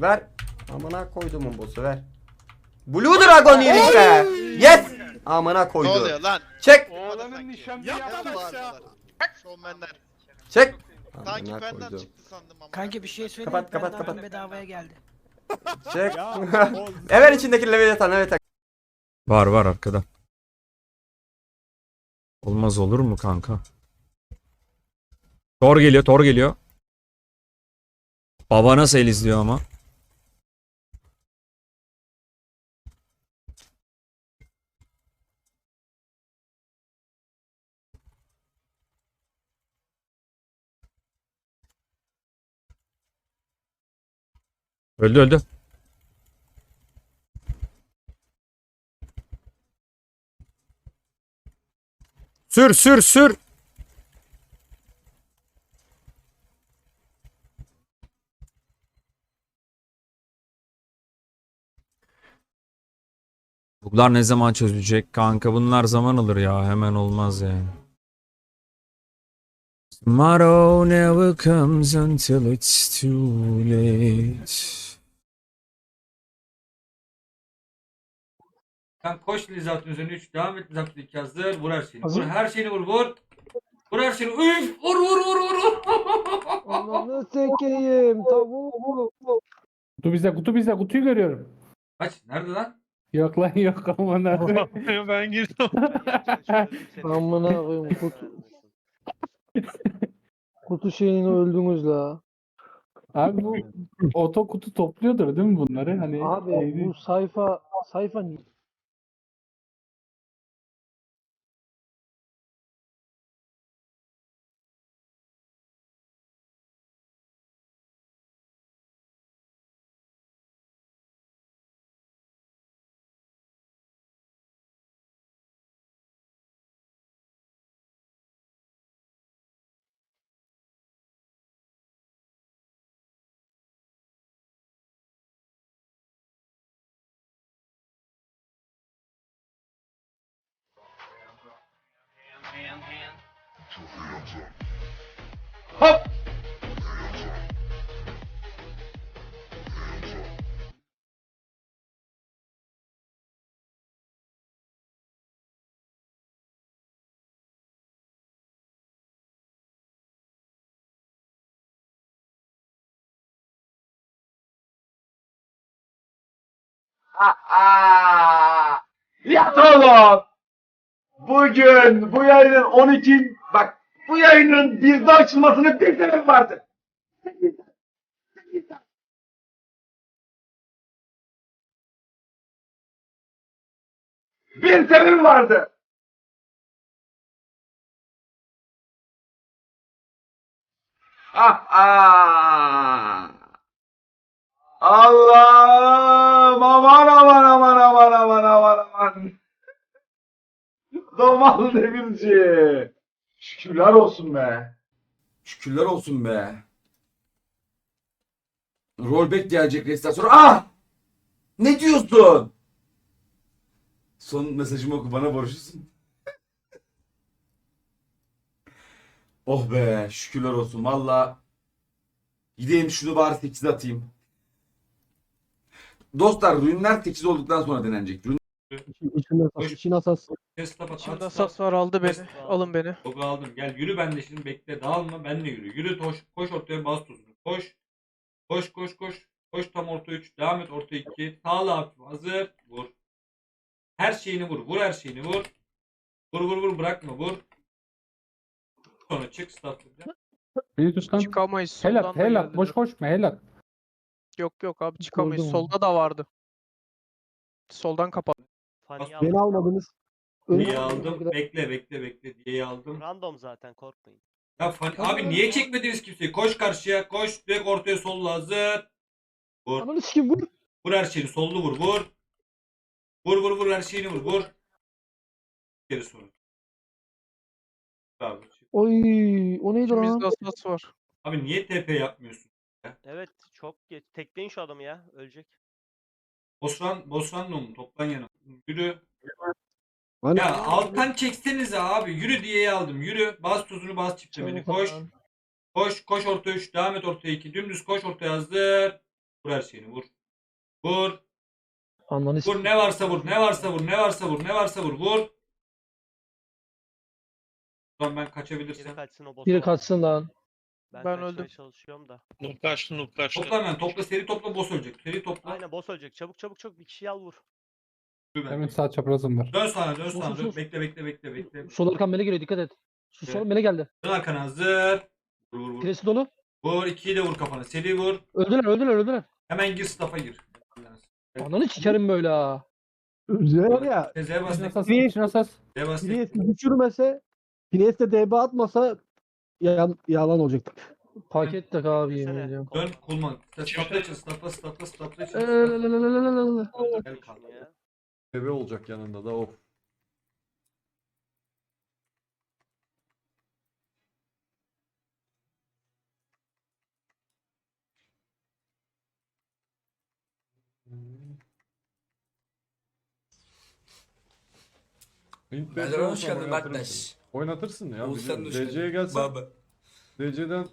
Ver. Amına koyduğumun boss'u ver. Blue Dragon yedik be. Yes. Amına Ne koydu. oluyor lan? Çek. Oğlanın nişanlı Yapma aşağı. bağırıyorlar. Şovmenler. Çek. Sanki Amına benden koydu. çıktı sandım ama. Kanki bir şey söyleyeyim Kapat, mi? kapat, kapat. bedavaya geldi. Çek. Ever içindeki Leviathan evet. Var var arkada. Olmaz olur mu kanka? Thor geliyor, Thor geliyor. Baba nasıl el izliyor ama. Öldü öldü. Sür sür sür. Bunlar ne zaman çözülecek kanka? Bunlar zaman alır ya. Hemen olmaz yani. Tomorrow never comes until it's too late. Sen koş Lizat'ın üzerine 3 devam et Lizat'ın 2 hazır. Vur her şeyini. Hazır. Vur her şeyini vur vur. Vur her şeyini. Üf! Vur vur vur vur. vur. Ananı sekeyim tavuğu. Kutu bizde, kutu bizde, kutuyu görüyorum. Kaç? Nerede lan? Yok lan yok aman abi. ben girdim. Amına koyayım kutu. kutu şeyini öldünüz la. Abi bu oto kutu topluyordur değil mi bunları? Hani Abi şeydi- bu sayfa sayfa 啊啊，你。好。黑。Bugün bu yayının 12 bak bu yayının birde açılmasının bir sebebi vardı. Bir sebebi vardı. Ah ah. Allah'ım aman aman aman aman aman aman aman. Domal demirci. Şükürler olsun be. Şükürler olsun be. Rollback gelecek restasyon. Ah! Ne diyorsun? Son mesajımı oku bana borçlusun. oh be şükürler olsun valla. Gideyim şunu bari 8'e atayım. Dostlar ürünler 8 olduktan sonra denenecek. İçin asas, için asas. Tesla. İçimde at, asas var aldı beni. Tesla. Alın beni. Topu aldım. Gel yürü ben de şimdi bekle. Dağılma benle yürü. Yürü koş. Koş ortaya bas tuzunu. Koş. Koş koş koş. Koş tam orta 3. Devam et orta 2. Sağla hafif. Hazır. Vur. Her şeyini vur. Vur her şeyini vur. Vur vur vur bırakma vur. Sonra çık stop. Beni. Çıkamayız. Soldan Helat, da helat. geldi. Boş koşma helat. Yok yok abi çıkamayız. Solda da vardı. Soldan kapat. Beni almadınız. Diye aldım. Bekle bekle bekle diye aldım. Random zaten korkmayın. Ya fan- abi niye çekmediniz kimseyi? Koş karşıya. Koş. Direkt ortaya solla hazır. Vur. Ananı sikeyim vur. Vur her şeyini. Sollu vur. Vur. Vur vur vur her şeyini vur. Vur. Geri sonra. Abi, Oy o neydi lan? İçimizde asas var. abi niye TP yapmıyorsun? Evet çok geç. Tekleyin şu adamı ya. Ölecek. Bosran, Bosranlı mı? Toplan yana. Yürü. Hani- Ya alttan çeksenize abi. Yürü diye aldım. Yürü. Bas tuzunu bas çiftlemeni. Koş. Koş. Koş ortaya 3. Devam et ortaya 2. Dümdüz koş ortaya hazır. Vur her şeyini vur. Vur. Ananı Vur ne varsa vur. Ne varsa vur. Ne varsa vur. Ne varsa vur. Vur. Ulan ben Biri kaçabilirsem. kaçsın o boss Biri kaçsın lan. Ben, Ben kaçmaya öldüm. çalışıyorum da. Nuk kaçtı nuk kaçtı. Topla hemen. Topla seri topla boss ölecek. Seri topla. Aynen boss ölecek. Çabuk çabuk çabuk bir kişiyi al vur. Hemen sağ çaprazım var. Dön sana dön Sus, sana sus, dön. sus. Bekle bekle bekle bekle. Sol arkan mele geliyor dikkat et. Şu sol Evet. mele geldi. Dön arkana hazır. Vur vur vur. Piresi dolu. Vur ikiyi de vur kafana. Seri vur. Öldüler öldüler öldüler. Hemen gir staff'a gir. Ananı sikerim böyle ha. Var ya. Z'ye bas. Tek- asas. Niye? için asas. Z'ye bas. tek- düşürmese Priest de DB atmasa yalan, yalan olacaktı. Paket tak abi yemin Desene. ediyorum. Dön kulman. Staff'a için staff'a staff'a staff'a için. Gel kalk. ya. Bebe olacak yanında da of. Merhaba hoş geldin kardeş. Oynatırsın ya. Hoş DC'ye geldin. gelsen Baba. DC'den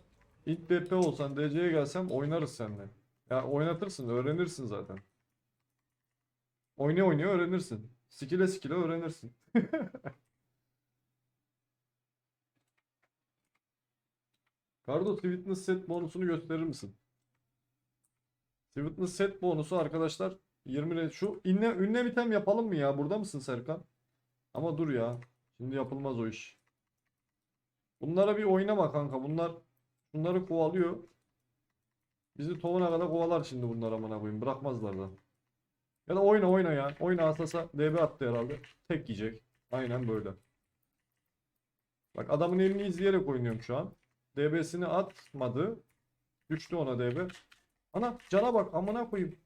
ilk BP olsan DC'ye gelsem oynarız seninle. Ya oynatırsın, öğrenirsin zaten. Oynaya oynaya öğrenirsin. Skill'e skill'e öğrenirsin. Kardo Sweetness set bonusunu gösterir misin? Sweetness set bonusu arkadaşlar 20 re- şu inle, ünlem item yapalım mı ya? Burada mısın Serkan? Ama dur ya. Şimdi yapılmaz o iş. Bunlara bir oynama kanka. Bunlar bunları kovalıyor. Bizi tovuna kadar kovalar şimdi bunlar amına koyayım. Bırakmazlar da. Ya da oyna oyna ya. Oyna Asas'a DB attı herhalde. Tek yiyecek. Aynen böyle. Bak adamın elini izleyerek oynuyorum şu an. DB'sini atmadı. Düştü ona DB. Ana cana bak amına koyayım.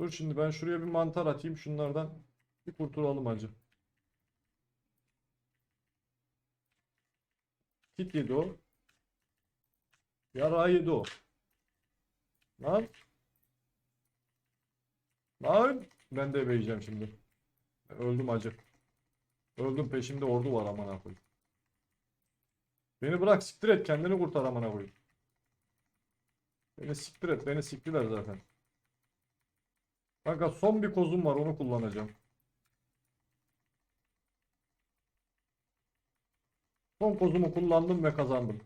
Dur şimdi ben şuraya bir mantar atayım şunlardan. Bir kurtulalım acı. Kit yedi o. Yara yedi o. Lan. Lan. Ben de ebeyeceğim şimdi. Öldüm acı. Öldüm peşimde ordu var amına koyayım. Beni bırak siktir et kendini kurtar amına koyayım. Beni siktir et beni siktiler zaten. Kanka son bir kozum var onu kullanacağım. Son kozumu kullandım ve kazandım.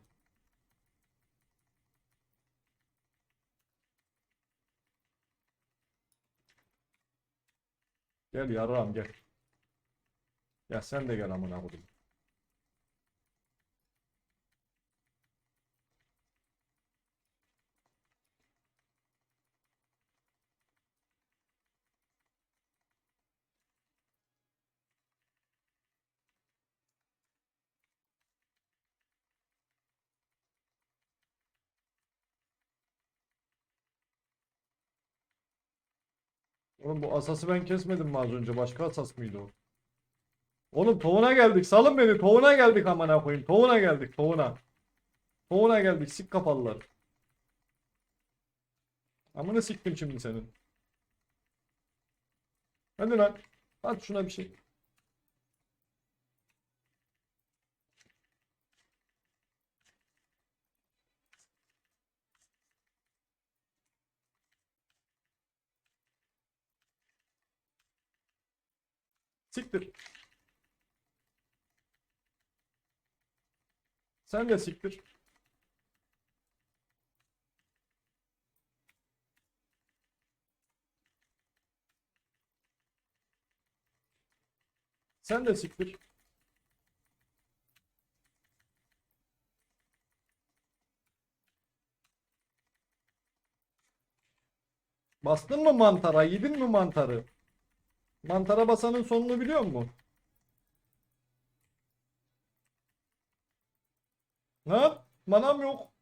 Gel yarrağım gel. Ya sen de gel amına koyayım. Oğlum bu asası ben kesmedim mi az önce? Başka asas mıydı o? Oğlum tohuna geldik. Salın beni. Tohuna geldik amına koyayım. Tohuna geldik. Tohuna. Tohuna geldik. Sik kafalılar. Amına siktim şimdi senin. Hadi lan. At şuna bir şey. Siktir. Sen de siktir. Sen de siktir. Bastın mı mantara? Yedin mi mantarı? Mantara basanın sonunu biliyor musun? Ha? Manam yok.